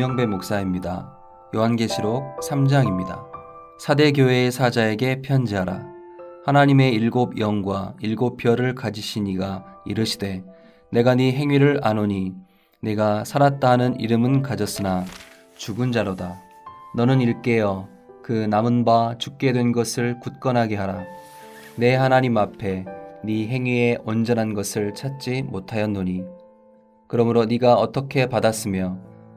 김영배 목사입니다. 요한계시록 3장입니다. 사대 교회의 사자에게 편지하라. 하나님의 일곱 영과 일곱 별을 가지신 이가 이르시되 내가 네 행위를 아노니 내가 살았다 하는 이름은 가졌으나 죽은 자로다. 너는 일깨어 그 남은 바 죽게 된 것을 굳건하게 하라. 내 하나님 앞에 네 행위의 온전한 것을 찾지 못하였노니 그러므로 네가 어떻게 받았으며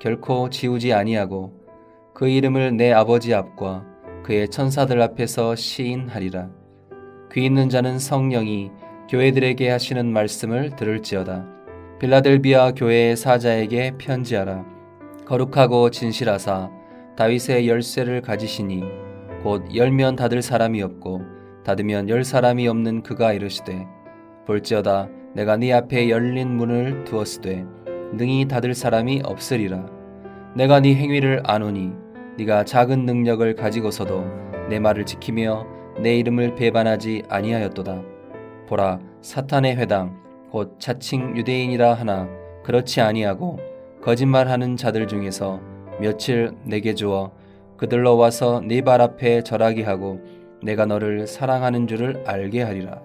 결코 지우지 아니하고 그 이름을 내 아버지 앞과 그의 천사들 앞에서 시인하리라. 귀 있는 자는 성령이 교회들에게 하시는 말씀을 들을지어다. 빌라델비아 교회의 사자에게 편지하라. 거룩하고 진실하사 다윗의 열쇠를 가지시니 곧 열면 닫을 사람이 없고 닫으면 열 사람이 없는 그가 이르시되 볼지어다 내가 네 앞에 열린 문을 두었으되 능히 닫을 사람이 없으리라. 내가 네 행위를 아노니 네가 작은 능력을 가지고서도 내 말을 지키며 내 이름을 배반하지 아니하였도다. 보라 사탄의 회당 곧 자칭 유대인이라 하나 그렇지 아니하고 거짓말하는 자들 중에서 며칠 내게 주어 그들로 와서 네 발 앞에 절하게 하고 내가 너를 사랑하는 줄을 알게 하리라.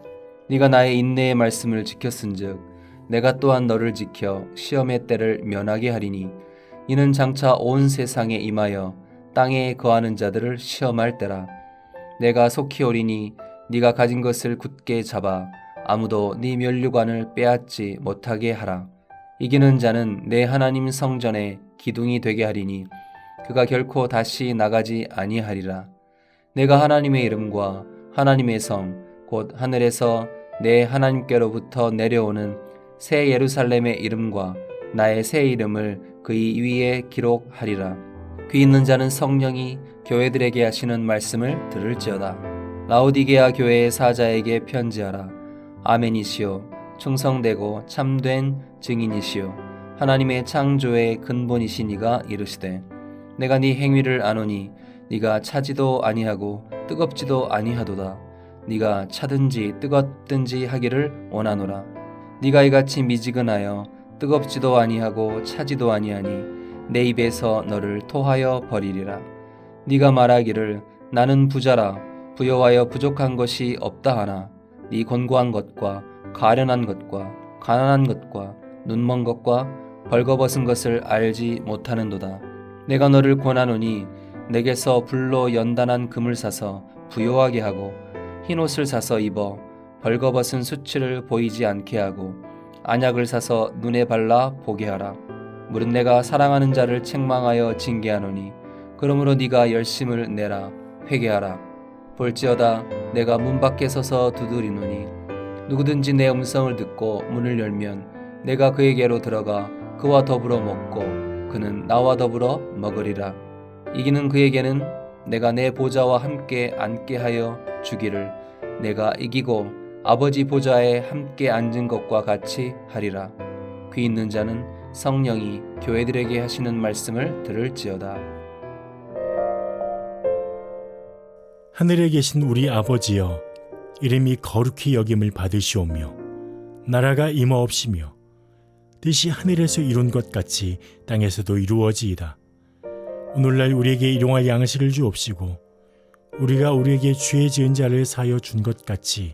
네가 나의 인내의 말씀을 지켰은즉 내가 또한 너를 지켜 시험의 때를 면하게 하리니 이는 장차 온 세상에 임하여 땅에 거하는 자들을 시험할 때라. 내가 속히 오리니 네가 가진 것을 굳게 잡아 아무도 네 면류관을 빼앗지 못하게 하라. 이기는 자는 내 하나님 성전에 기둥이 되게 하리니 그가 결코 다시 나가지 아니하리라. 내가 하나님의 이름과 하나님의 성, 곧 하늘에서 내 하나님께로부터 내려오는 새 예루살렘의 이름과 나의 새 이름을 그의 위에 기록하리라. 귀 있는 자는 성령이 교회들에게 하시는 말씀을 들을지어다. 라오디게아 교회의 사자에게 편지하라. 아멘이시요. 충성되고 참된 증인이시요. 하나님의 창조의 근본이시니가 이르시되 내가 네 행위를 아노니 네가 차지도 아니하고 뜨겁지도 아니하도다. 네가 차든지 뜨겁든지 하기를 원하노라. 네가 이같이 미지근하여 뜨겁지도 아니하고 차지도 아니하니 내 입에서 너를 토하여 버리리라. 네가 말하기를 나는 부자라 부여하여 부족한 것이 없다 하나 네 곤고한 것과 가련한 것과 가난한 것과 눈먼 것과 벌거벗은 것을 알지 못하는도다. 내가 너를 권하노니 내게서 불로 연단한 금을 사서 부요하게 하고 흰 옷을 사서 입어 벌거벗은 수치를 보이지 않게 하고 안약을 사서 눈에 발라 보게 하라. 물은 내가 사랑하는 자를 책망하여 징계하노니 그러므로 네가 열심을 내라 회개하라. 볼지어다 내가 문 밖에 서서 두드리노니 누구든지 내 음성을 듣고 문을 열면 내가 그에게로 들어가 그와 더불어 먹고 그는 나와 더불어 먹으리라. 이기는 그에게는 내가 내 보좌와 함께 앉게 하여 주기를 내가 이기고 아버지 보좌에 함께 앉은 것과 같이 하리라. 귀 있는 자는 성령이 교회들에게 하시는 말씀을 들을지어다. 하늘에 계신 우리 아버지여 이름이 거룩히 여김을 받으시오며 나라가 임하옵시며 뜻이 하늘에서 이룬 것 같이 땅에서도 이루어지이다. 오늘날 우리에게 일용할 양식을 주옵시고 우리가 우리에게 죄 지은 자를 사여 준 것 같이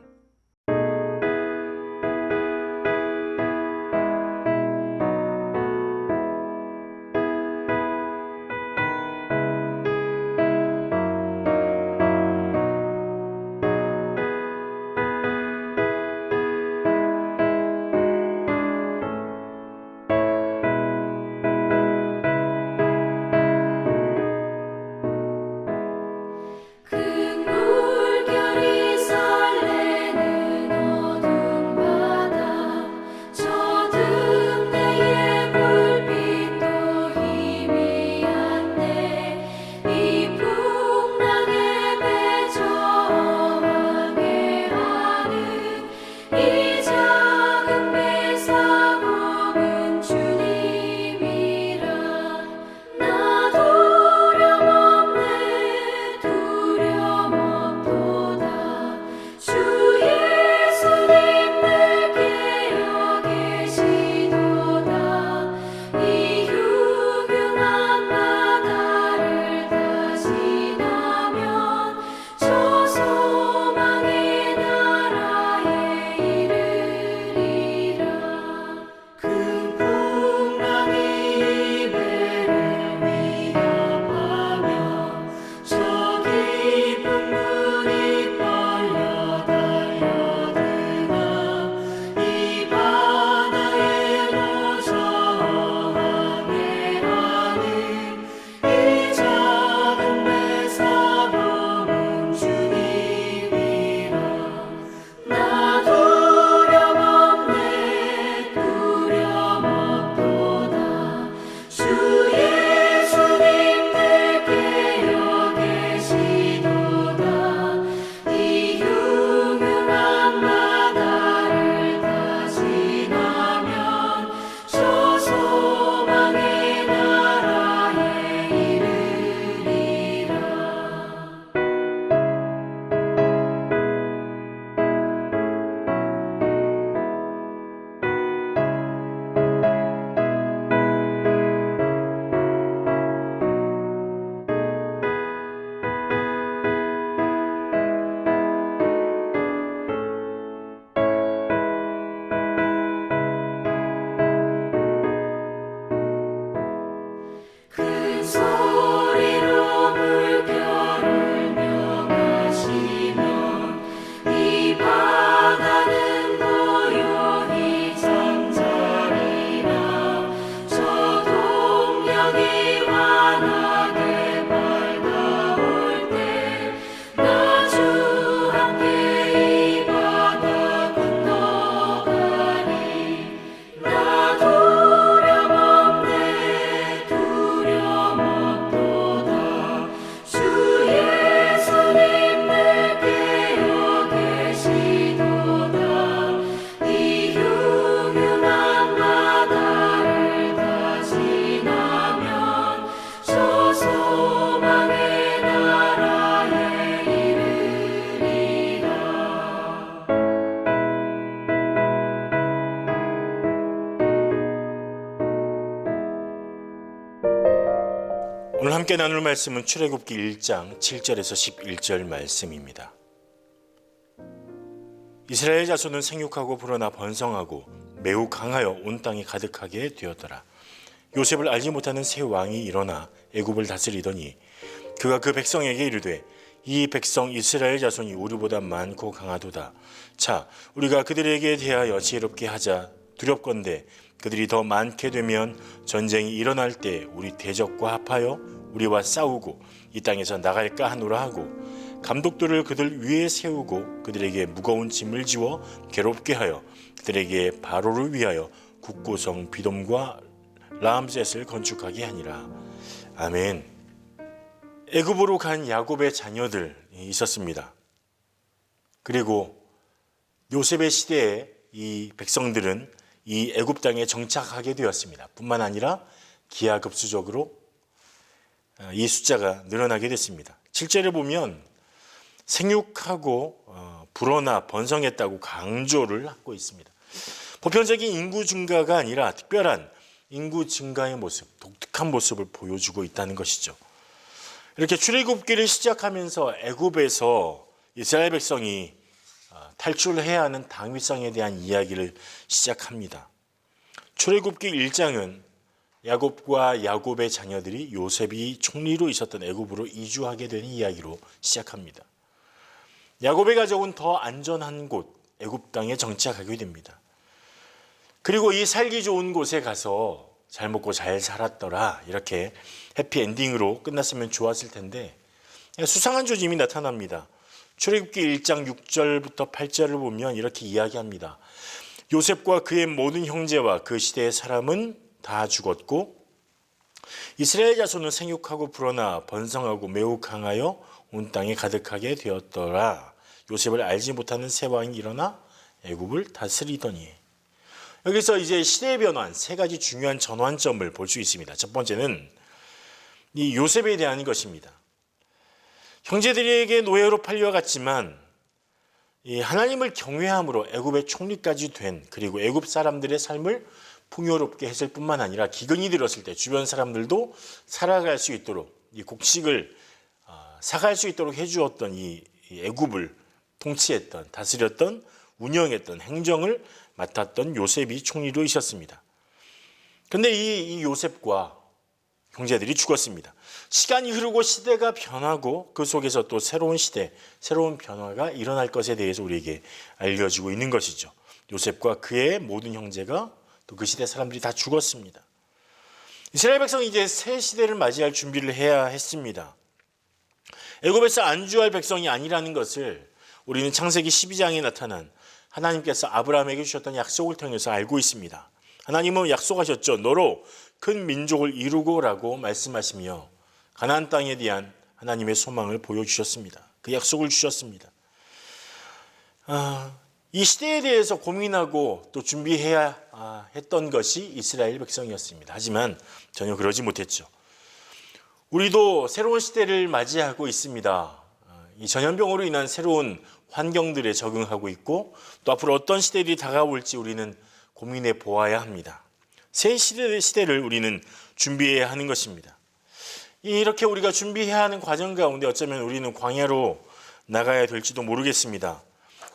함께 나눌 말씀은 출애굽기 1장 7절에서 11절 말씀입니다. 이스라엘 자손은 생육하고 불어나 번성하고 매우 강하여 온 땅이 가득하게 되었더라. 요셉을 알지 못하는 새 왕이 일어나 애굽을 다스리더니 그가 그 백성에게 이르되 이 백성 이스라엘 자손이 우리보다 많고 강하도다. 자, 우리가 그들에게 대하여 지혜롭게 하자. 두렵건대 그들이 더 많게 되면 전쟁이 일어날 때 우리 대적과 합하여 우리와 싸우고 이 땅에서 나갈까 하노라 하고 감독들을 그들 위에 세우고 그들에게 무거운 짐을 지워 괴롭게 하여 그들에게 바로를 위하여 국고성 비돔과 라암셋을 건축하게 하니라. 아멘. 애굽으로 간 야곱의 자녀들이 있었습니다. 그리고 요셉의 시대에 이 백성들은 이 애굽 땅에 정착하게 되었습니다. 뿐만 아니라 기하급수적으로 어, 이 숫자가 늘어나게 됐습니다. 7절에 보면 생육하고 어, 불어나 번성했다고 강조를 하고 있습니다. 보편적인 인구 증가가 아니라 특별한 인구 증가의 모습, 독특한 모습을 보여주고 있다는 것이죠. 이렇게 출애굽기를 시작하면서 애굽에서 이스라엘 백성이 어, 탈출해야 하는 당위성에 대한 이야기를 시작합니다. 출애굽기 1장은 야곱과 야곱의 자녀들이 요셉이 총리로 있었던 애굽으로 이주하게 되는 이야기로 시작합니다. 야곱의 가족은 더 안전한 곳 애굽 땅에 정착하게 됩니다. 그리고 이 살기 좋은 곳에 가서 잘 먹고 잘 살았더라 이렇게 해피 엔딩으로 끝났으면 좋았을 텐데 수상한 조짐이 나타납니다. 출애굽기 1장 6절부터 8절을 보면 이렇게 이야기합니다. 요셉과 그의 모든 형제와 그 시대의 사람은 다 죽었고 이스라엘 자손은 생육하고 불어나 번성하고 매우 강하여 온 땅에 가득하게 되었더라. 요셉을 알지 못하는 새 왕이 일어나 애굽을 다스리더니 여기서 이제 시대의 변환 세 가지 중요한 전환점을 볼 수 있습니다. 첫 번째는 이 요셉에 대한 것입니다. 형제들에게 노예로 팔려갔지만 이 하나님을 경외함으로 애굽의 총리까지 된 그리고 애굽 사람들의 삶을 풍요롭게 했을 뿐만 아니라 기근이 들었을 때 주변 사람들도 살아갈 수 있도록 이 곡식을 아, 사갈 수 있도록 해주었던 이이 애굽을 통치했던 다스렸던 운영했던 행정을 맡았던 요셉이 총리로 있었습니다. 근데 이, 이 요셉과 형제들이 죽었습니다. 시간이 흐르고 시대가 변하고 그 속에서 또 새로운 시대, 새로운 변화가 일어날 것에 대해서 우리에게 알려지고 있는 것이죠. 요셉과 그의 모든 형제가 또 그 시대 사람들이 다 죽었습니다. 이스라엘 백성이 이제 새 시대를 맞이할 준비를 해야 했습니다. 애굽에서 안주할 백성이 아니라는 것을 우리는 창세기 12장에 나타난 하나님께서 아브라함에게 주셨던 약속을 통해서 알고 있습니다. 하나님은 약속하셨죠. 너로 큰 민족을 이루고라고 말씀하시며 가나안 땅에 대한 하나님의 소망을 보여주셨습니다. 그 약속을 주셨습니다. 아, 이 시대에 대해서 고민하고 또 준비해야 아, 했던 것이 이스라엘 백성이었습니다. 하지만 전혀 그러지 못했죠. 우리도 새로운 시대를 맞이하고 있습니다. 아, 이 전염병으로 인한 새로운 환경들에 적응하고 있고 또 앞으로 어떤 시대들이 다가올지 우리는 고민해 보아야 합니다. 새 시대, 시대를 우리는 준비해야 하는 것입니다. 이렇게 우리가 준비해야 하는 과정 가운데 어쩌면 우리는 광야로 나가야 될지도 모르겠습니다.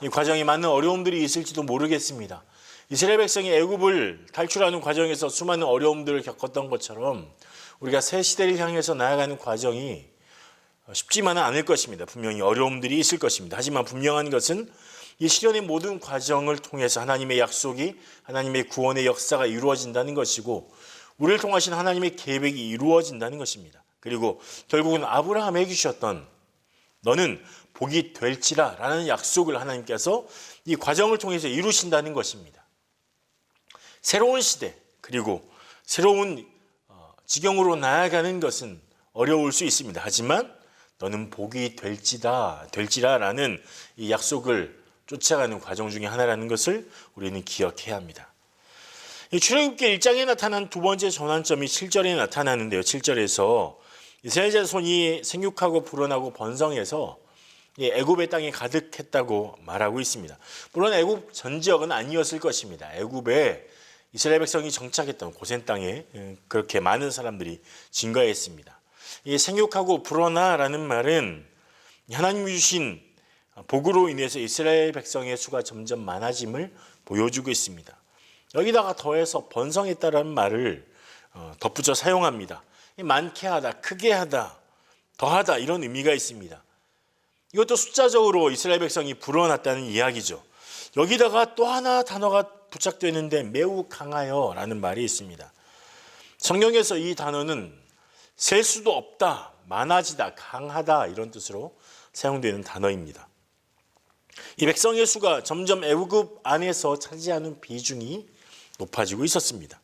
이 과정에 많은 어려움들이 있을지도 모르겠습니다. 이스라엘 백성이 애굽을 탈출하는 과정에서 수많은 어려움들을 겪었던 것처럼 우리가 새 시대를 향해서 나아가는 과정이 쉽지만은 않을 것입니다. 분명히 어려움들이 있을 것입니다. 하지만 분명한 것은 이 시련의 모든 과정을 통해서 하나님의 약속이 하나님의 구원의 역사가 이루어진다는 것이고 우리를 통하신 하나님의 계획이 이루어진다는 것입니다. 그리고 결국은 아브라함에게 주셨던 너는 복이 될지라 라는 약속을 하나님께서 이 과정을 통해서 이루신다는 것입니다. 새로운 시대 그리고 새로운 어, 지경으로 나아가는 것은 어려울 수 있습니다. 하지만 너는 복이 될지다 될지라라는 이 약속을 쫓아가는 과정 중에 하나라는 것을 우리는 기억해야 합니다. 이 출애굽기 1장에 나타난 두 번째 전환점이 7절에 나타나는데요. 7절에서 이스라엘 자손이 생육하고 불어나고 번성해서 이 애굽의 땅에 가득했다고 말하고 있습니다. 물론 애굽 전 지역은 아니었을 것입니다. 애굽에 이스라엘 백성이 정착했던 고센 땅에 음, 그렇게 많은 사람들이 증가했습니다. 이 생육하고 불어나라는 말은 하나님이 주신 복으로 인해서 이스라엘 백성의 수가 점점 많아짐을 보여주고 있습니다. 여기다가 더해서 번성했다라는 말을 어, 덧붙여 사용합니다. 이 많게 하다, 크게 하다, 더하다 이런 의미가 있습니다. 이것도 숫자적으로 이스라엘 백성이 불어났다는 이야기죠. 여기다가 또 하나 단어가 부착되는데 매우 강하여라는 말이 있습니다. 성경에서 이 단어는 셀 수도 없다, 많아지다, 강하다 이런 뜻으로 사용되는 단어입니다. 이 백성의 수가 점점 애굽 안에서 차지하는 비중이 높아지고 있었습니다.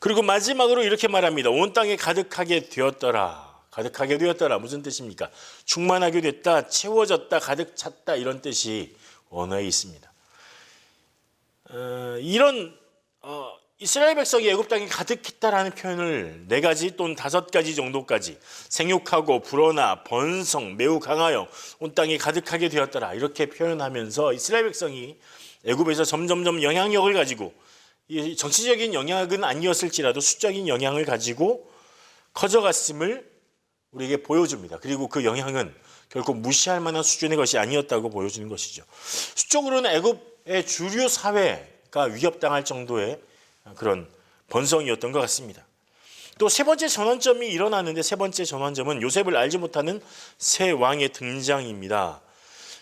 그리고 마지막으로 이렇게 말합니다. 온 땅에 가득하게 되었더라. 가득하게 되었더라. 무슨 뜻입니까? 충만하게 됐다, 채워졌다, 가득 찼다 이런 뜻이 원어에 있습니다. 어, 이런 어, 이스라엘 백성이 애굽 땅에 가득했다라는 표현을 네 가지 또는 다섯 가지 정도까지 생육하고 불어나 번성 매우 강하여 온 땅에 가득하게 되었더라 이렇게 표현하면서 이스라엘 백성이 애굽에서 점점점 영향력을 가지고 이 정치적인 영향은 아니었을지라도 수적인 영향을 가지고 커져갔음을 우리에게 보여줍니다. 그리고 그 영향은 결코 무시할 만한 수준의 것이 아니었다고 보여주는 것이죠. 수적으로는 애굽의 주류 사회가 위협당할 정도의 그런 번성이었던 것 같습니다. 또 세 번째 전환점이 일어나는데 세 번째 전환점은 요셉을 알지 못하는 새 왕의 등장입니다.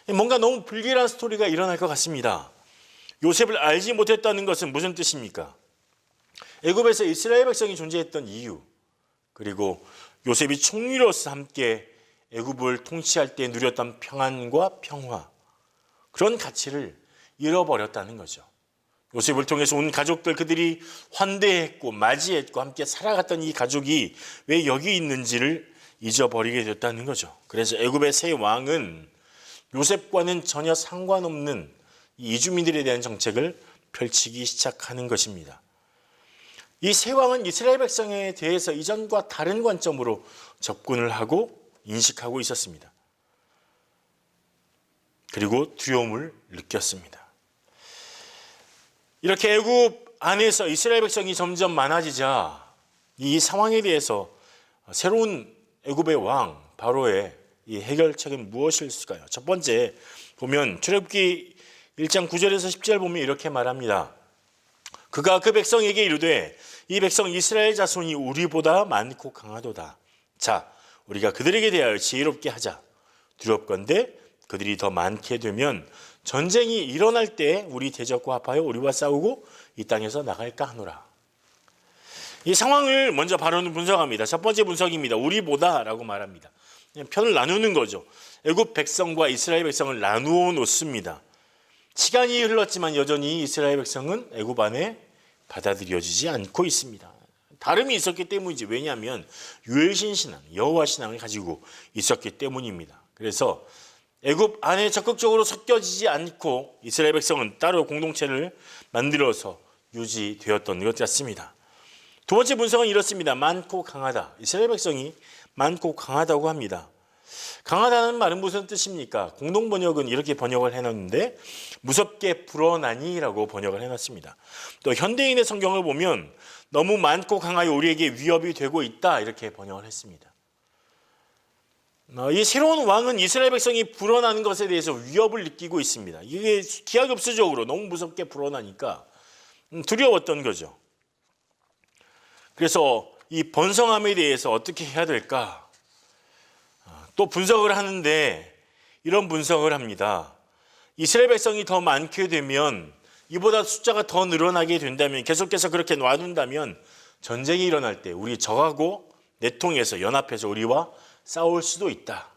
뭔가 너무 불길한 스토리가 일어날 것 같습니다. 요셉을 알지 못했다는 것은 무슨 뜻입니까? 애굽에서 이스라엘 백성이 존재했던 이유 그리고 요셉이 총리로서 함께 애굽을 통치할 때 누렸던 평안과 평화 그런 가치를 잃어버렸다는 거죠. 요셉을 통해서 온 가족들 그들이 환대했고 맞이했고 함께 살아갔던 이 가족이 왜 여기 있는지를 잊어버리게 됐다는 거죠. 그래서 애굽의 새 왕은 요셉과는 전혀 상관없는 이 이주민들에 대한 정책을 펼치기 시작하는 것입니다. 이새 왕은 이스라엘 백성에 대해서 이전과 다른 관점으로 접근을 하고 인식하고 있었습니다. 그리고 두려움을 느꼈습니다. 이렇게 애굽 안에서 이스라엘 백성이 점점 많아지자 이 상황에 대해서 새로운 애굽의 왕 바로의 이 해결책은 무엇일까요? 첫 번째 보면 출애굽기 1장 9절에서 10절 보면 이렇게 말합니다. 그가 그 백성에게 이르되 이 백성 이스라엘 자손이 우리보다 많고 강하도다. 자, 우리가 그들에게 대하여 지혜롭게 하자. 두렵건대 그들이 더 많게 되면 전쟁이 일어날 때 우리 대적과 합하여 우리와 싸우고 이 땅에서 나갈까 하노라. 이 상황을 먼저 바로는 분석합니다. 첫 번째 분석입니다. 우리보다라고 말합니다. 편을 나누는 거죠. 애굽 백성과 이스라엘 백성을 나누어 놓습니다. 시간이 흘렀지만 여전히 이스라엘 백성은 애굽 안에 받아들여지지 않고 있습니다. 다름이 있었기 때문이지. 왜냐하면 유일신 신앙, 여호와 신앙을 가지고 있었기 때문입니다. 그래서 애굽 안에 적극적으로 섞여지지 않고 이스라엘 백성은 따로 공동체를 만들어서 유지되었던 것 같습니다. 두 번째 분석은 이렇습니다. 많고 강하다. 이스라엘 백성이 많고 강하다고 합니다. 강하다는 말은 무슨 뜻입니까? 공동 번역은 이렇게 번역을 해놨는데 무섭게 불어나니라고 번역을 해놨습니다. 또 현대인의 성경을 보면 너무 많고 강하여 우리에게 위협이 되고 있다 이렇게 번역을 했습니다. 어, 이 새로운 왕은 이스라엘 백성이 불어나는 것에 대해서 위협을 느끼고 있습니다. 이게 기하급수적으로 너무 무섭게 불어나니까 음, 두려웠던 거죠. 그래서 이 번성함에 대해서 어떻게 해야 될까? 어, 또 분석을 하는데 이런 분석을 합니다. 이스라엘 백성이 더 많게 되면 이보다 숫자가 더 늘어나게 된다면 계속해서 그렇게 놔둔다면 전쟁이 일어날 때 우리 적하고 내통해서 연합해서 우리와 싸울 수도 있다.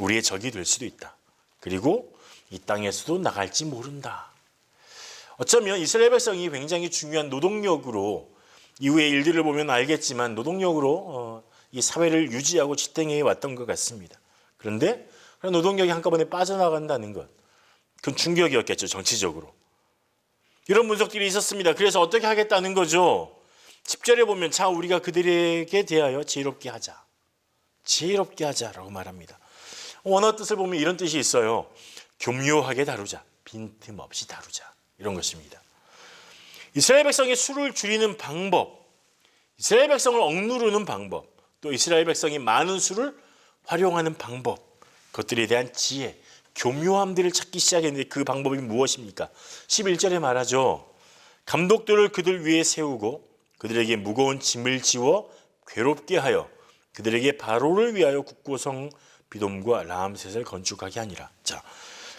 우리의 적이 될 수도 있다. 그리고 이 땅에서도 나갈지 모른다. 어쩌면 이스라엘 백성이 굉장히 중요한 노동력으로 이후의 일들을 보면 알겠지만 노동력으로 어, 이 사회를 유지하고 지탱해 왔던 것 같습니다. 그런데 그런 노동력이 한꺼번에 빠져나간다는 것, 그건 충격이었겠죠 정치적으로. 이런 분석들이 있었습니다. 그래서 어떻게 하겠다는 거죠? 10절에 보면 자 우리가 그들에게 대하여 지혜롭게 하자. 지혜롭게 하자라고 말합니다. 원어 뜻을 보면 이런 뜻이 있어요. 교묘하게 다루자. 빈틈없이 다루자. 이런 것입니다. 이스라엘 백성이 수를 줄이는 방법, 이스라엘 백성을 억누르는 방법, 또 이스라엘 백성이 많은 수를 활용하는 방법, 그것들에 대한 지혜, 교묘함들을 찾기 시작했는데 그 방법이 무엇입니까? 11절에 말하죠. 감독들을 그들 위에 세우고 그들에게 무거운 짐을 지워 괴롭게 하여 그들에게 바로를 위하여 국고성 비돔과 라암셋을 건축하게 하니라. 자,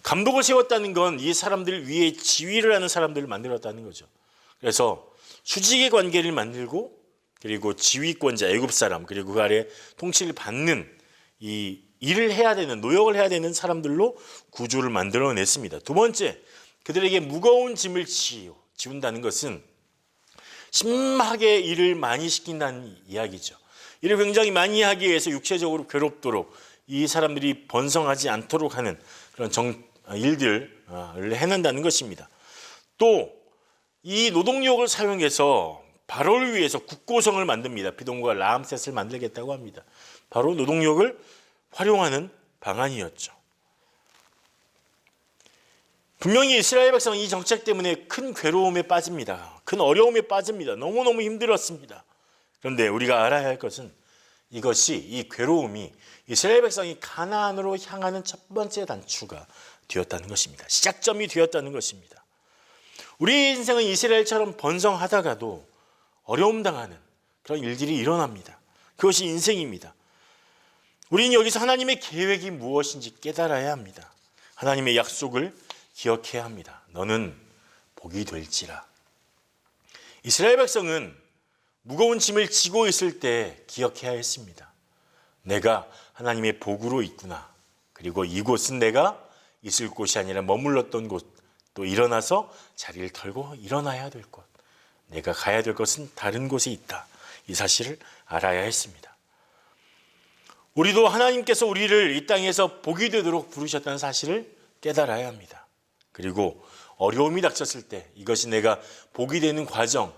감독을 세웠다는 건 이 사람들 위에 지휘를 하는 사람들을 만들었다는 거죠. 그래서 수직의 관계를 만들고 그리고 지휘권자 애굽 사람 그리고 그 아래 통치를 받는 이 일을 해야 되는 노역을 해야 되는 사람들로 구조를 만들어냈습니다. 두 번째, 그들에게 무거운 짐을 지우, 지운다는 것은 심하게 일을 많이 시킨다는 이야기죠. 일을 굉장히 많이 하기 위해서 육체적으로 괴롭도록 이 사람들이 번성하지 않도록 하는 그런 정, 일들을 해낸다는 것입니다. 또 이 노동력을 사용해서 바로를 위해서 국고성을 만듭니다. 비동과 라암셋을 만들겠다고 합니다. 바로 노동력을 활용하는 방안이었죠. 분명히 이스라엘 백성은 이 정책 때문에 큰 괴로움에 빠집니다. 큰 어려움에 빠집니다. 너무너무 힘들었습니다. 그런데 우리가 알아야 할 것은 이것이 이 괴로움이 이스라엘 백성이 가나안으로 향하는 첫 번째 단추가 되었다는 것입니다. 시작점이 되었다는 것입니다. 우리 인생은 이스라엘처럼 번성하다가도 어려움 당하는 그런 일들이 일어납니다. 그것이 인생입니다. 우리는 여기서 하나님의 계획이 무엇인지 깨달아야 합니다. 하나님의 약속을 기억해야 합니다. 너는 복이 될지라. 이스라엘 백성은 무거운 짐을 지고 있을 때 기억해야 했습니다. 내가 하나님의 복으로 있구나. 그리고 이곳은 내가 있을 곳이 아니라 머물렀던 곳, 또 일어나서 자리를 털고 일어나야 될 곳. 내가 가야 될 것은 다른 곳에 있다. 이 사실을 알아야 했습니다. 우리도 하나님께서 우리를 이 땅에서 복이 되도록 부르셨다는 사실을 깨달아야 합니다. 그리고 어려움이 닥쳤을 때 이것이 내가 복이 되는 과정,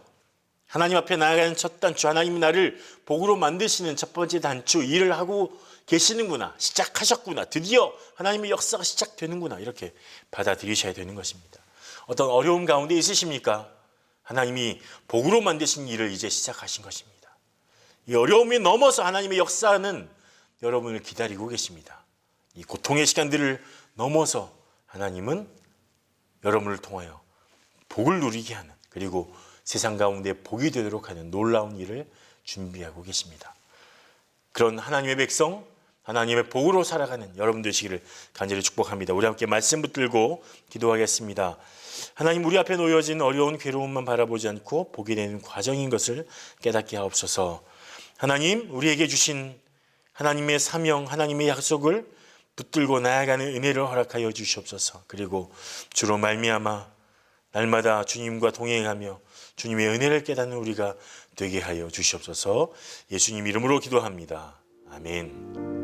하나님 앞에 나아가는 첫 단추, 하나님이 나를 복으로 만드시는 첫 번째 단추 일을 하고 계시는구나, 시작하셨구나, 드디어 하나님의 역사가 시작되는구나 이렇게 받아들이셔야 되는 것입니다. 어떤 어려움 가운데 있으십니까? 하나님이 복으로 만드신 일을 이제 시작하신 것입니다. 이 어려움이 넘어서 하나님의 역사는 여러분을 기다리고 계십니다. 이 고통의 시간들을 넘어서 하나님은 여러분을 통하여 복을 누리게 하는 그리고 세상 가운데 복이 되도록 하는 놀라운 일을 준비하고 계십니다. 그런 하나님의 백성, 하나님의 복으로 살아가는 여러분 되시기를 간절히 축복합니다. 우리 함께 말씀 붙들고 기도하겠습니다. 하나님 우리 앞에 놓여진 어려운 괴로움만 바라보지 않고 복이 되는 과정인 것을 깨닫게 하옵소서. 하나님 우리에게 주신 하나님의 사명, 하나님의 약속을 붙들고 나아가는 은혜를 허락하여 주시옵소서. 그리고 주로 말미암아 날마다 주님과 동행하며 주님의 은혜를 깨닫는 우리가 되게 하여 주시옵소서. 예수님 이름으로 기도합니다. 아멘.